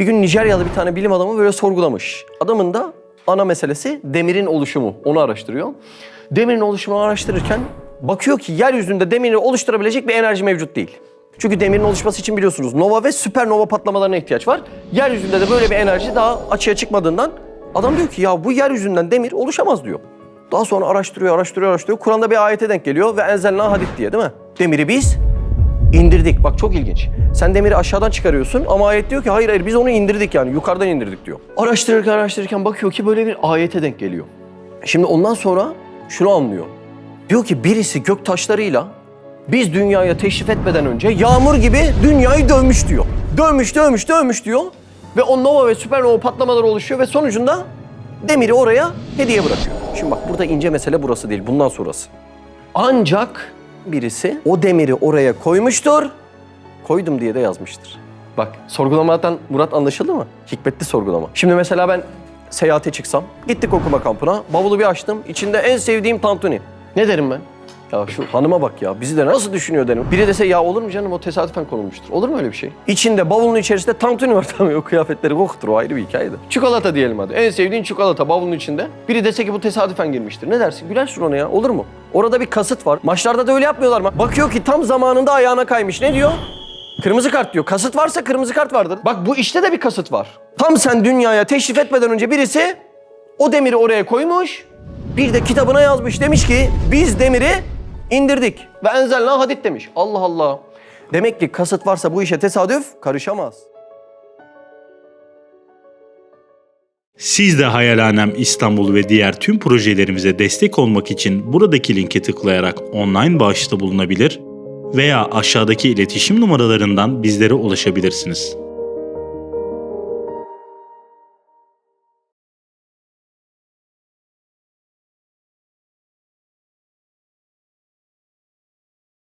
Bir gün Nijeryalı bir tane bilim adamı böyle sorgulamış. Adamın da ana meselesi demirin oluşumu. Onu araştırıyor. Demirin oluşumunu araştırırken bakıyor ki yeryüzünde demiri oluşturabilecek bir enerji mevcut değil. Çünkü demirin oluşması için biliyorsunuz nova ve süpernova patlamalarına ihtiyaç var. Yeryüzünde de böyle bir enerji daha açığa çıkmadığından adam diyor ki ya bu yeryüzünden demir oluşamaz diyor. Daha sonra araştırıyor, araştırıyor, araştırıyor. Kur'an'da bir ayete denk geliyor ve enzelna hadid diye değil mi? Demiri biz indirdik. Bak çok ilginç. Sen demiri aşağıdan çıkarıyorsun ama ayet diyor ki hayır hayır biz onu indirdik yani yukarıdan indirdik diyor. Araştırırken araştırırken bakıyor ki böyle bir ayete denk geliyor. Şimdi ondan sonra şunu anlıyor. Diyor ki birisi gök taşlarıyla biz dünyaya teşrif etmeden önce yağmur gibi dünyayı dövmüş diyor. Dövmüş, dövmüş, dövmüş diyor. Ve o nova ve süpernova patlamaları oluşuyor ve sonucunda demiri oraya hediye bırakıyor. Şimdi bak burada ince mesele burası değil, bundan sonrası. Ancak birisi o demiri oraya koymuştur, koydum diye de yazmıştır. Bak sorgulamadan Murat anlaşıldı mı? Hikmetli sorgulama. Şimdi mesela ben seyahate çıksam, gittik okuma kampına, bavulu bir açtım, içinde en sevdiğim tantuni. Ne derim ben? Ya şu hanıma bak ya, bizi de nasıl düşünüyor derim. Biri dese ya olur mu canım o tesadüfen konulmuştur. Olur mu öyle bir şey? İçinde bavulun içerisinde tantuni var tabii o kıyafetleri koktur o ayrı bir hikaye de. Çikolata diyelim hadi. En sevdiğin çikolata bavulun içinde. Biri dese ki bu tesadüfen girmiştir. Ne dersin? Gülersin ona ya. Olur mu? Orada bir kasıt var. Maçlarda da öyle yapmıyorlar mı? Bakıyor ki tam zamanında ayağına kaymış. Ne diyor? Kırmızı kart diyor. Kasıt varsa kırmızı kart vardır. Bak bu işte de bir kasıt var. Tam sen dünyaya teşrif etmeden önce birisi o demiri oraya koymuş. Bir de kitabına yazmış. Demiş ki biz demiri indirdik. Ve enzelna hadid demiş. Allah Allah. Demek ki kasıt varsa bu işe tesadüf karışamaz. Siz de Hayalhanem İstanbul ve diğer tüm projelerimize destek olmak için buradaki linke tıklayarak online bağışta bulunabilir veya aşağıdaki iletişim numaralarından bizlere ulaşabilirsiniz.